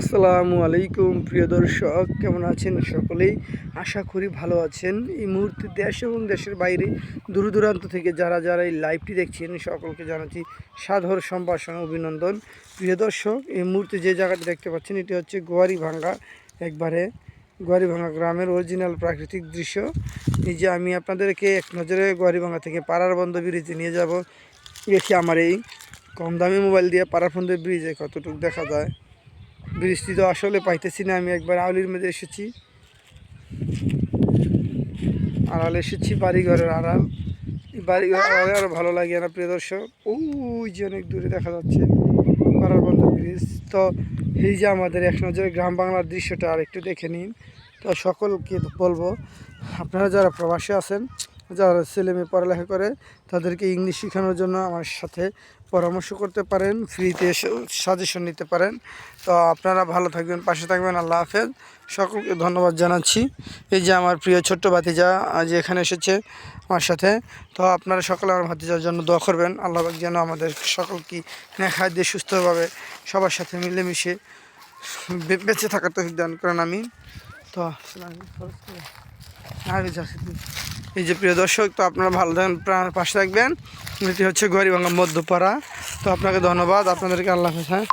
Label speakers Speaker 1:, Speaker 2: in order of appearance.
Speaker 1: আসসালামু আলাইকুম, প্রিয় দর্শক, কেমন আছেন সকলেই? আশা করি ভালো আছেন। এই মুহূর্তে দেশ এবং দেশের বাইরে দূর দূরান্ত থেকে যারা যারা এই লাইভটি দেখছেন, সকলকে জানাচ্ছি সাধর সম্ভাষণ, অভিনন্দন। প্রিয় দর্শক, এই মুহূর্তে যে জায়গাটি দেখতে পাচ্ছেন, এটি হচ্ছে গোয়ারি ভাঙ্গা একবারে গোয়ারি ভাঙ্গা গ্রামের অরিজিনাল প্রাকৃতিক দৃশ্য। এই যে আমি আপনাদেরকে এক নজরে গোয়ারি ভাঙ্গা থেকে পাড়ার বন্ধ ব্রিজে নিয়ে যাব। গেছি আমার এই কম দামি মোবাইল দিয়ে পাড়ার বন্ধ ব্রিজে কতটুকু দেখা যায়। বৃষ্টি তো আসলে পাইতেছি না, আমি একবার আউলির মধ্যে এসেছি। আড়াল এসেছি বাড়িঘরের আড়াল। বাড়িঘর আড়ালে আরও ভালো লাগে না, প্রিয় দর্শক? ওই যে অনেক দূরে দেখা যাচ্ছে, পাড়ার বন্ধ ব্রিজ। তো এই যে আমাদের এক নজরে গ্রাম বাংলার দৃশ্যটা আর একটু দেখে নিন। তো সকলকে বলব, আপনারা যারা প্রবাসী আছেন যারা ছেলে মেয়ে পড়ালেখা করে, তাদেরকে ইংলিশ শেখানোর জন্য আমার সাথে পরামর্শ করতে পারেন, ফ্রিতে সাজেশন নিতে পারেন। তো আপনারা ভালো থাকবেন, পাশে থাকবেন, আল্লাহ হাফেজ। সকলকে ধন্যবাদ জানাচ্ছি। এই যে আমার প্রিয় ছোট্ট ভাতিজা, আজ এখানে এসেছে আমার সাথে। তো আপনারা সকলে আমার ভাতিজার জন্য দোয়া করবেন। আল্লাহ যেন আমাদের সকলকে নেখায় দিয়ে সুস্থভাবে সবার সাথে মিলেমিশে বেঁচে থাকার তো দান করেন আমি তো আর যাচ্ছি। এই যে প্রিয় দর্শক, তো আপনারা ভালো থাকেন পাশে থাকবেন। এটি হচ্ছে গরিবাঙ্গা মধ্যপাড়া। তো আপনাকে ধন্যবাদ। আপনাদেরকে আল্লাহ হাফেজ হ্যাঁ?